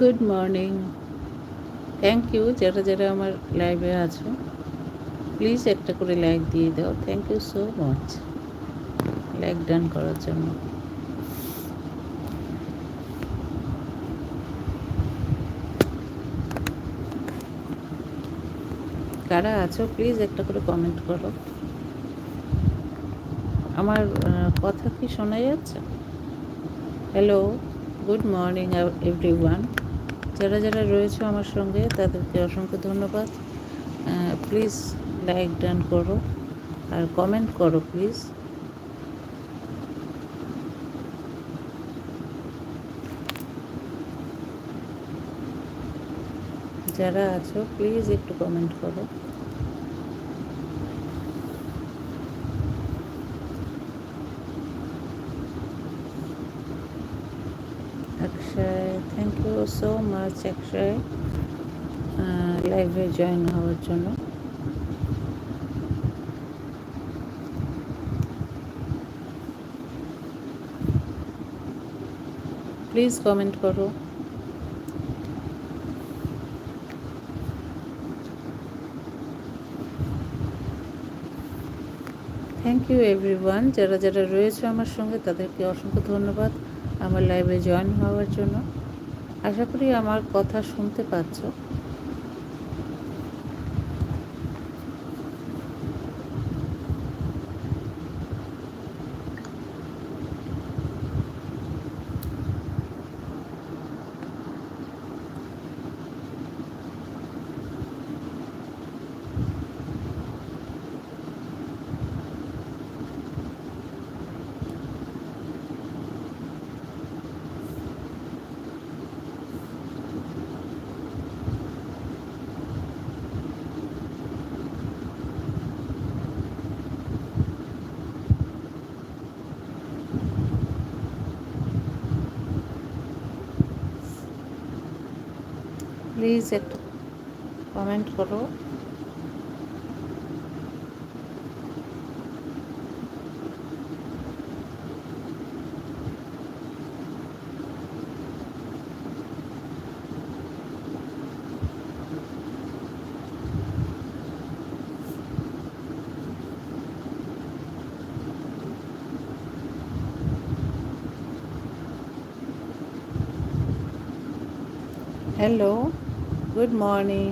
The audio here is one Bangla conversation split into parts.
Good morning. থ্যাংক ইউ যারা যারা আমার লাইভে আছো প্লিজ একটা করে লাইক দিয়ে দাও। Thank you so much like done করার জন্য। কারা আছো প্লিজ একটা করে কমেন্ট করো। আমার কথা কি শোনা যাচ্ছে? Hello good morning everyone যারা যারা রয়েছে আমার সঙ্গে, তাদেরকে অসংখ্য ধন্যবাদ। প্লিজ লাইক ডান করো আর কমেন্ট করো প্লিজ যারা আছো প্লিজ একটু কমেন্ট করো Akshay thank you much Akshay লাইভে জয়েন হওয়ার জন্য। প্লিজ কমেন্ট করো। থ্যাংক ইউ এভরিওয়ান যারা যারা রয়েছে আমার সঙ্গে, তাদেরকে অসংখ্য ধন্যবাদ। আমার লাইভে জয়েন হওয়ার জন্য। আশা করি আমার কথা শুনতে পাচ্ছ। প্লিজ একটু কমেন্ট করো। হ্যালো গুড মর্নিং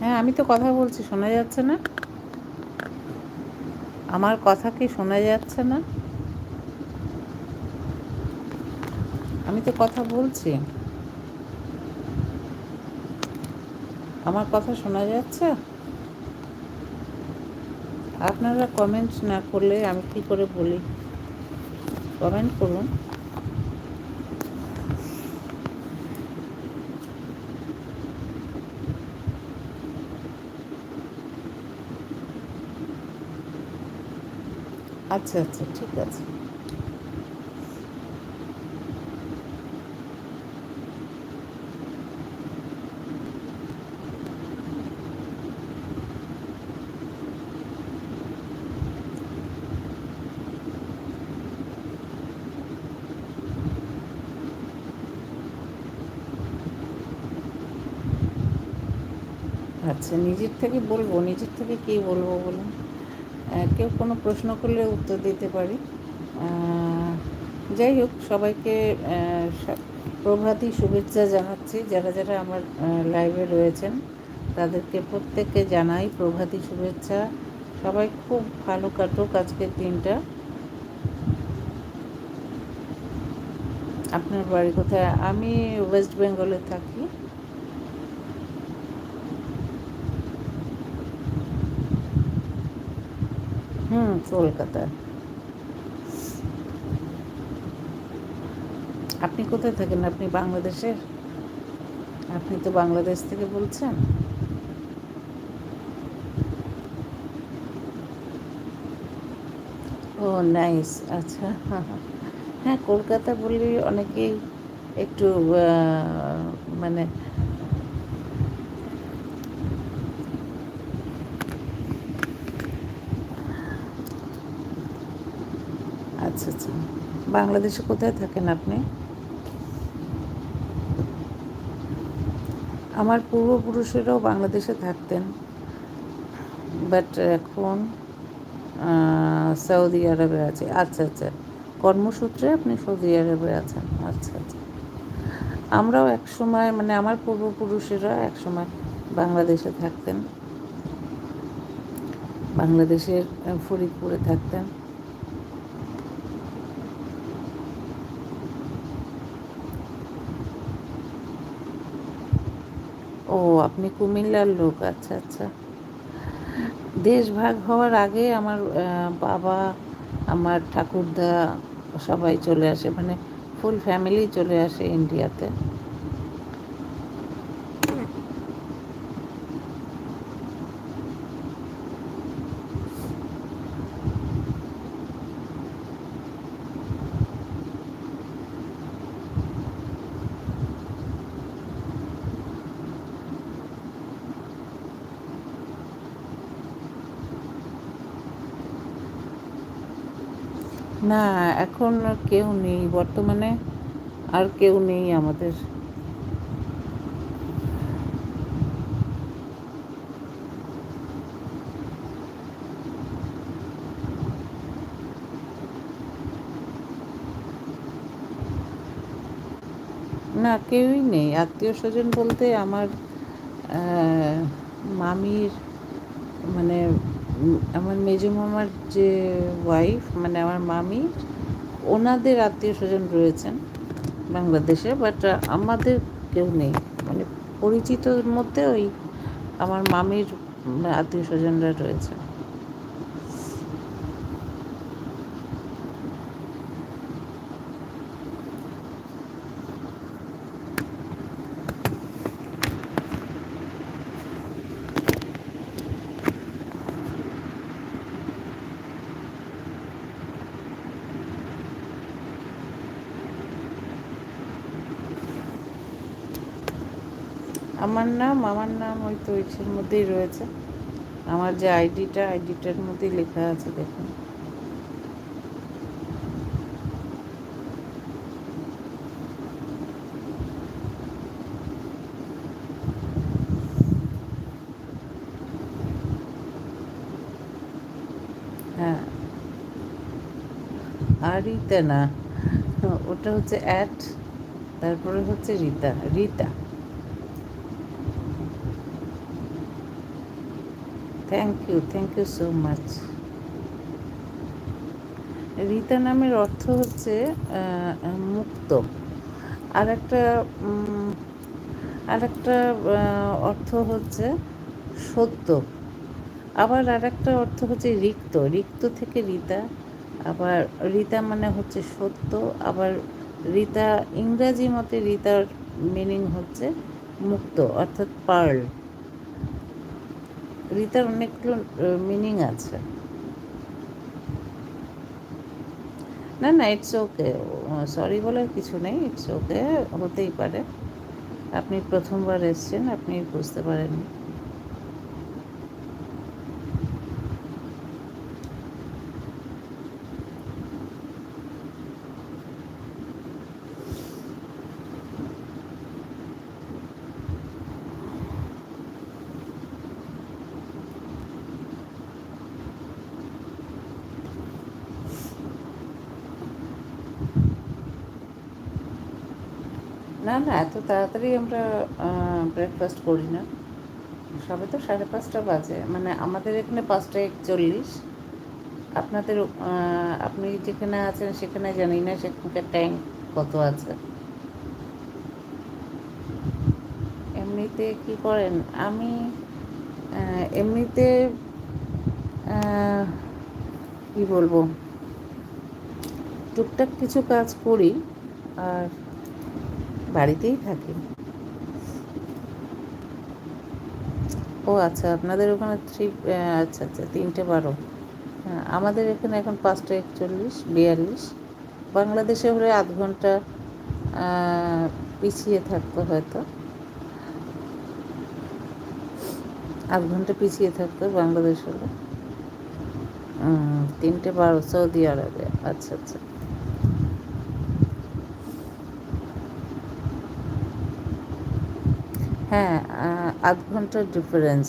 হ্যাঁ আমি তো কথা বলছি, শোনা যাচ্ছে না? আমার কথা কি শোনা যাচ্ছে না? আমি তো কথা বলছি। আমার কথা শোনা যাচ্ছে? আপনারা কমেন্টস না করলে আমি কি করে বলি? কমেন্ট করুন। আচ্ছা আচ্ছা ঠিক আছে। আচ্ছা নিজের থেকে বলব, নিজের থেকে কী বলব বলুন? কেউ কোনো প্রশ্ন করলে উত্তর দিতে পারি। যাই হোক, সবাইকে প্রভাতী শুভেচ্ছা জানাচ্ছি। যারা যারা আমার লাইভে রয়েছেন, তাদেরকে প্রত্যেককে জানাই প্রভাতী শুভেচ্ছা। সবাই খুব ভালো কাটুক আজকের দিনটা। আপনার বাড়ি কোথায়? আমি ওয়েস্ট বেঙ্গলে থাকি। হুম, কলকাতায়। আপনি কোথায় থাকেন? আপনি বাংলাদেশের? আপনি তো বাংলাদেশ থেকে বলছেন। ও নাইস আচ্ছা। হ্যাঁ কলকাতা বললে অনেকেই একটু মানে বাংলাদেশে কোথায় থাকেন আপনি? আমার পূর্বপুরুষেরাও বাংলাদেশে থাকতেন বাট এখন সৌদি আরবে আছে। আচ্ছা আচ্ছা কর্মসূত্রে আপনি সৌদি আরবে আছেন। আচ্ছা আচ্ছা। আমরাও এক সময় মানে আমার পূর্বপুরুষেরা এক সময় বাংলাদেশে থাকতেন। বাংলাদেশের ফরিদপুরে থাকতেন ও আপনি কুমিল্লার লোক আচ্ছা আচ্ছা। দেশ ভাগ হওয়ার আগে আমার বাবা, আমার ঠাকুরদা সবাই চলে আসে মানে ফুল ফ্যামিলি চলে আসে ইন্ডিয়াতে না, এখন কেউ নেই। বর্তমানে আর কেউ নেই আমাদের। না, কেউই নেই। আত্মীয় স্বজন বলতে আমার মামির মানে আমার মেজো মামার যে ওয়াইফ মানে আমার মামি, ওনাদের আত্মীয় স্বজন রয়েছেন বাংলাদেশে বাট আমাদের কেউ নেই। মানে পরিচিতর মধ্যে ওই আমার মামির আত্মীয় স্বজনরা রয়েছে আমার নাম আমার নাম ওই তো ইসের মধ্যেই রয়েছে। আমার যে আইডিটা, আইডিটার মধ্যেই লেখা আছে, দেখুন। হ্যাঁ। আর রিতা না। ওটা হচ্ছে অ্যাট তারপরে হচ্ছে Rita. Rita. Thank you thank you so much Rita নামের অর্থ হচ্ছে মুক্ত। আর একটা আর একটা অর্থ হচ্ছে সত্য। আবার আর একটা অর্থ হচ্ছে রিক্ত। রিক্ত থেকে রীতা, আবার রীতা মানে হচ্ছে সত্য, আবার রীতা ইংরাজি মতে রীতার মিনিং হচ্ছে মুক্ত, অর্থাৎ পার্ল। রিতার অনেকগুলো মিনিং আছে। না না ইটস ওকে সরি বলার কিছু নেই ইটস ওকে হতেই পারে। আপনি প্রথমবার এসছেন, আপনি বুঝতে পারেননি। না না, এত তাড়াতাড়ি আমরা ব্রেকফাস্ট করি না। সবে তো সাড়ে পাঁচটা বাজে মানে আমাদের এখানে পাঁচটা একচল্লিশ। আপনাদের আপনি যেখানে আছেন সেখানে জানি না সেখানকার টাইম কত আছে। এমনিতে কি করেন? আমি এমনিতে কি বলব? টুকটাক কিছু কাজ করি, আর বাড়িতেই থাকি। ও আচ্ছা আপনাদের ওখানে থ্রি আচ্ছা আচ্ছা তিনটে বারো। হ্যাঁ আমাদের এখানে এখন পাঁচটা একচল্লিশ, বিয়াল্লিশ। বাংলাদেশে হলে আধ ঘণ্টা পিছিয়ে থাকতো হয়তো। আধ ঘণ্টা পিছিয়ে থাকতো বাংলাদেশ হলে। তিনটে বারো, সৌদি আরবে। আচ্ছা আচ্ছা। হ্যাঁ আধ ঘণ্টার ডিফারেন্স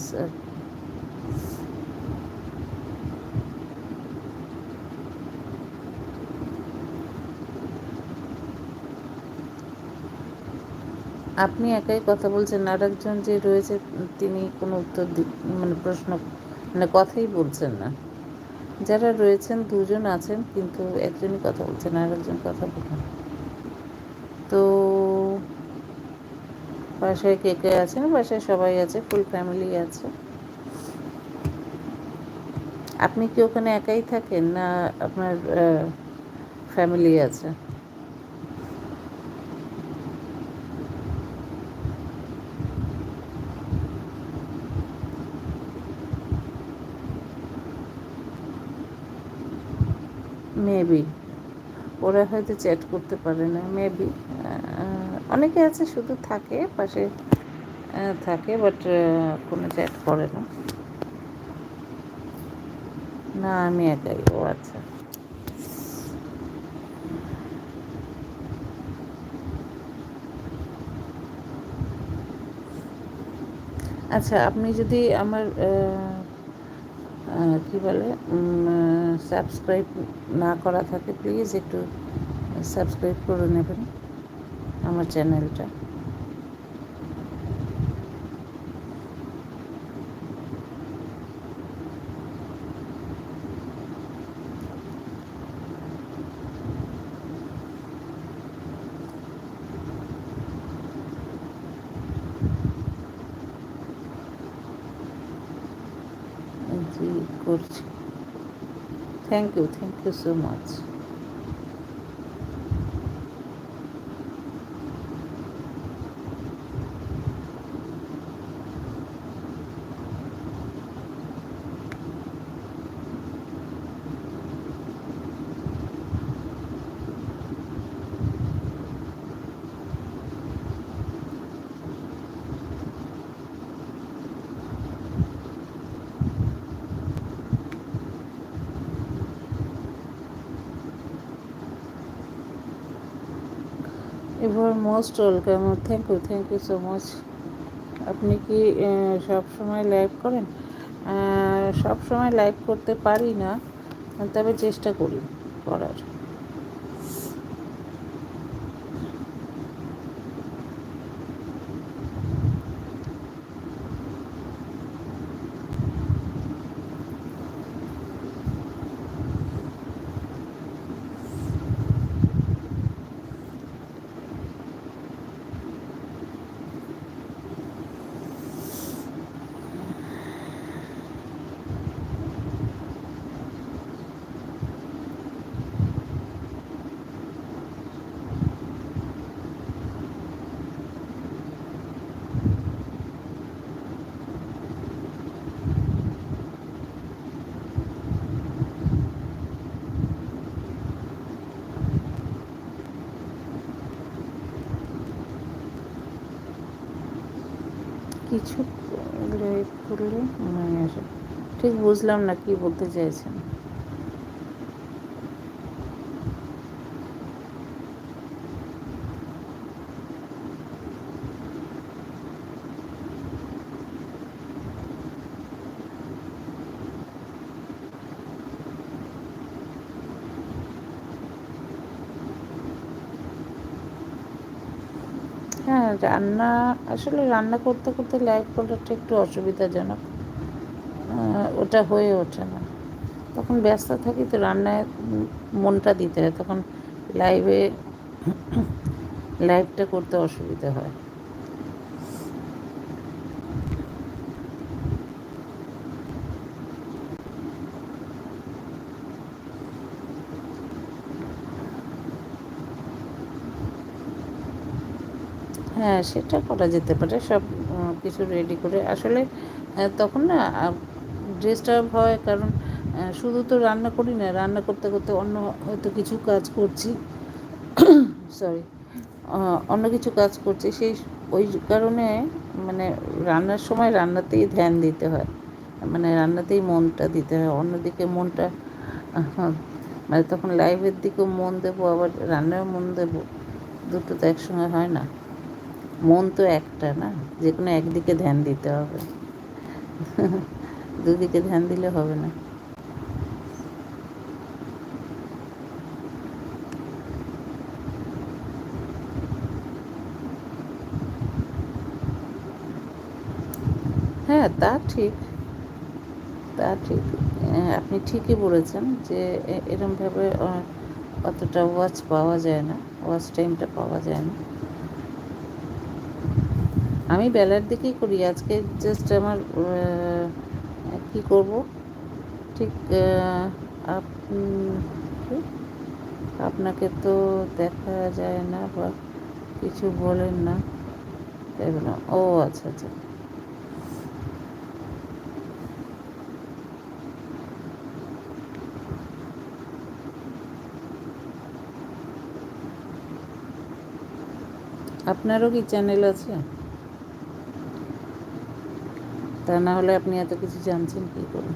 আপনি একাই কথা বলছেন আর একজন যে রয়েছে, তিনি কোনো উত্তর মানে প্রশ্ন মানে কথাই বলছেন না। যারা রয়েছেন, দুজন আছেন, কিন্তু একজনই কথা বলছেন আর একজন কথা বলেন তো বাসায় কে কে আছেন বাসায় সবাই আছে ফুল ফ্যামিলি আছে। আপনি কি ওখানে একাই থাকেন না আপনার ফ্যামিলি আছে? মেবি ওরা হয়তো চ্যাট করতে পারে না মেবি অনেকে আছে শুধু থাকে, পাশে থাকে বাট কোনো চ্যাট করে না। না, আমি একাই, ও আচ্ছা। আচ্ছা আপনি যদি আমার কি বলে সাবস্ক্রাইব না করা থাকে প্লিজ একটু সাবস্ক্রাইব করে নেবেন। আমার চ্যানেলটা। জি করছি। Thank you thank you so much এবার most welcome. Thank you thank you so much আপনি কি সব সময় লাইভ করেন? সব সময় লাইভ করতে পারি না, তবে চেষ্টা করি করার কিছু করলে মনে আসে। ঠিক বুঝলাম না কি বলতে চাইছেন হ্যাঁ রান্না, আসলে রান্না করতে করতে লাইভ করাটা একটু অসুবিধাজনক। ওটা হয়ে ওঠে না। তখন ব্যস্ত থাকি তো রান্নায় মনটা দিতে হয়, তখন লাইভে লাইভটা করতে অসুবিধা হয়। হ্যাঁ সেটা করা যেতে পারে। সব কিছু রেডি করে। আসলে তখন না ডিস্টার্ব হয় কারণ শুধু তো রান্না করি না, রান্না করতে করতে অন্য হয়তো কিছু কাজ করছি। সরি অন্য কিছু কাজ করছি। সেই, ওই কারণে মানে রান্নার সময় রান্নাতেই ধ্যান দিতে হয়। মানে রান্নাতেই মনটা দিতে হয়। অন্যদিকে মনটা মানে তখন লাইভের দিকেও মন দেবো, আবার রান্নার মন দেবো। দুটো তো একসঙ্গে হয় না। মন তো একটা না? যে কোনো একদিকে ধ্যান দিতে হবে। দুদিকে ধ্যান দিলে হবে না। হ্যাঁ তা ঠিক। তা ঠিক। হ্যাঁ, আপনি ঠিকই বলেছেন যে এরমভাবে অতটা ওয়াচ পাওয়া যায় না। ওয়াচ টাইমটা পাওয়া যায় না। আমি বেলার দিকেই করি। আজকে জাস্ট আমার কি করব? ঠিক আপ- আপনাকে তো দেখা যায় না বা কিছু বলেন না। তাই ও আচ্ছা আচ্ছা। আপনারও কি চ্যানেল আছে? তা না হলে আপনি এত কিছু জানছেন কি করে?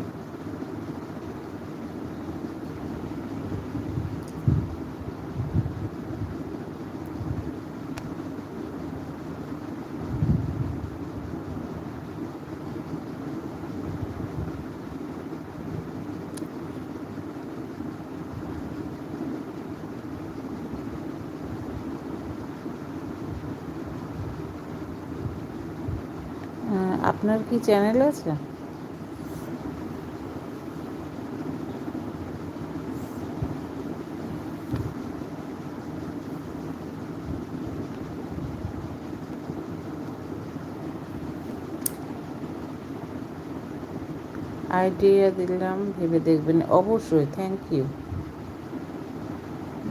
আপনার কি চ্যানেল আছে? আইডিয়া দিলাম, ভেবে দেখবেন। অবশ্যই থ্যাংক ইউ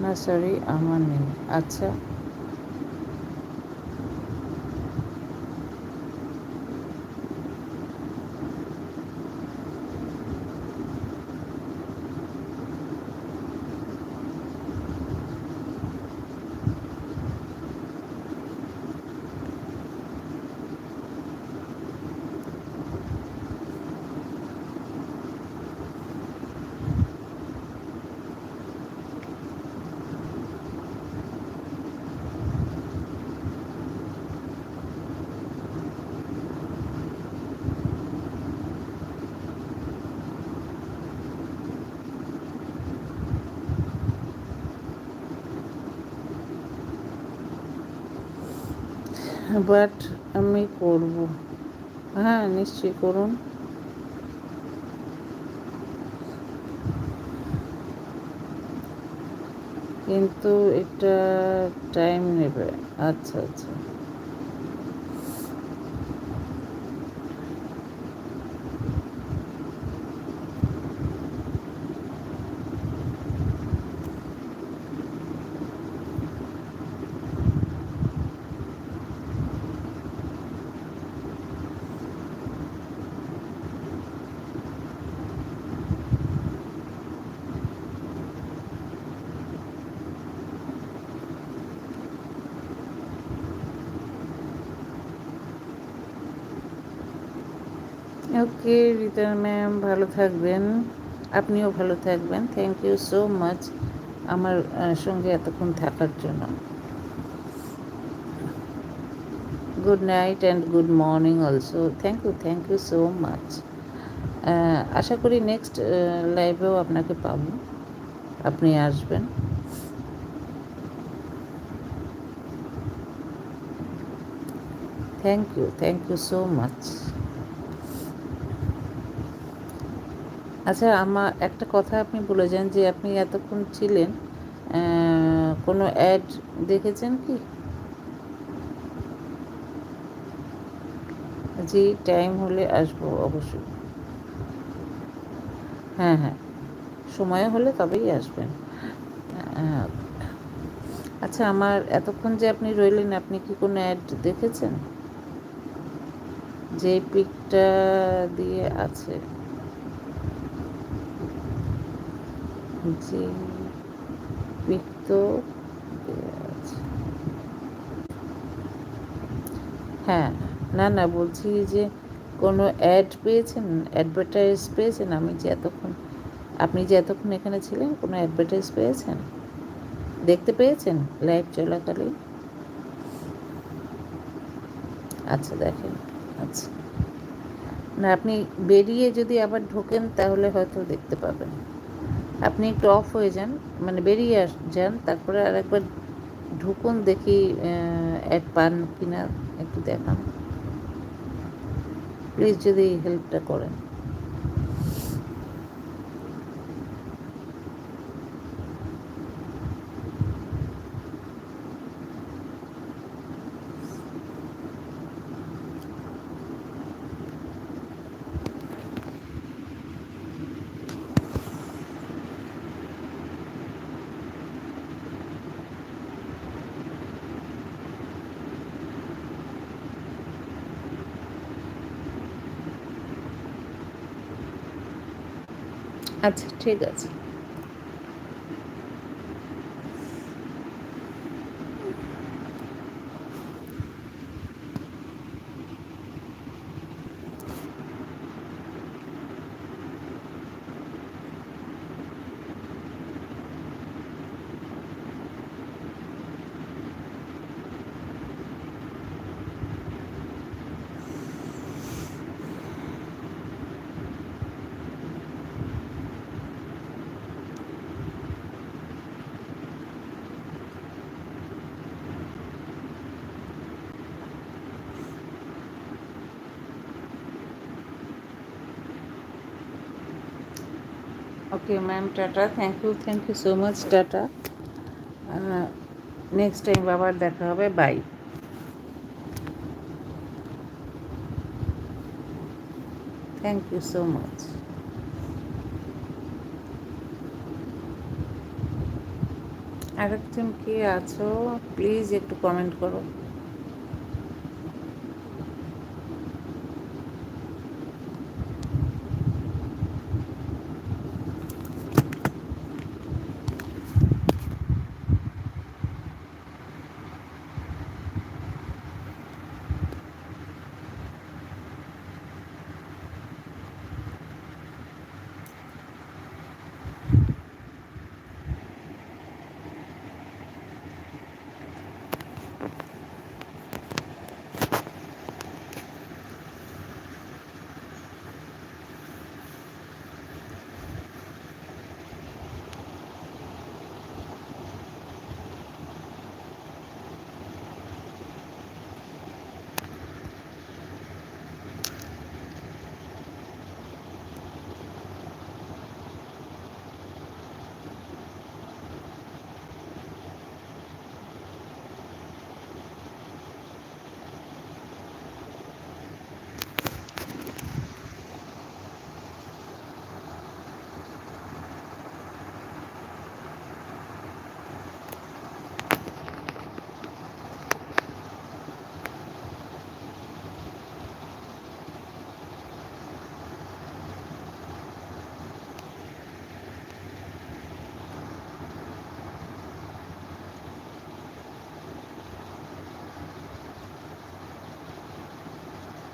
না সরি আমার নেই। আচ্ছা। বাট আমি করব। হ্যাঁ নিশ্চয়ই করুন। কিন্তু এটা টাইম নেবে। আচ্ছা আচ্ছা। ওকে রিতা ম্যাম ভালো থাকবেন। আপনিও ভালো থাকবেন। থ্যাংক ইউ সো মাচ আমার সঙ্গে এতক্ষণ থাকার জন্য। Good night and good morning also thank you thank you so much আশা করি নেক্সট লাইভেও আপনাকে পাবো। আপনি আসবেন। Thank you thank you so much আচ্ছা আমার একটা কথা আপনি বলে যান যে আপনি এতক্ষণ ছিলেন কোনো অ্যাড দেখেছেন কি? জি, টাইম হলে আসব অবশ্যই। হ্যাঁ হ্যাঁ সময় হলে তবেই আসবেন। আচ্ছা আমার এতক্ষণ যে আপনি রইলেন, আপনি কি কোনো অ্যাড দেখেছেন? যে পিকটা দিয়ে আছে। যে আছে। হ্যাঁ না না, বলছি যে কোনো অ্যাড পেয়েছেন? অ্যাডভার্টাইজ পেয়েছেন? আমি যে এতক্ষণ, আপনি যে এতক্ষণ এখানে ছিলেন, কোনো অ্যাডভার্টাইজ পেয়েছেন? দেখতে পেয়েছেন লাইভ চলাকালীন? আচ্ছা দেখেন আচ্ছা। না, আপনি বেরিয়ে যদি আবার ঢোকেন, তাহলে হয়তো দেখতে পাবেন। আপনি একটু অফ হয়ে যান মানে বেরিয়ে আস, যান, তারপরে আর একবার ঢুকুন, দেখি অ্যাড পান কিনা, একটু দেখান। প্লিজ যদি হেল্পটা করেন। আচ্ছা ঠিক আছে। Okay ma'am tata thank you thank you so much tata next time আবার দেখা হবে bye thank you so much আরেকজন কে আছো? প্লিজ একটু কমেন্ট করো।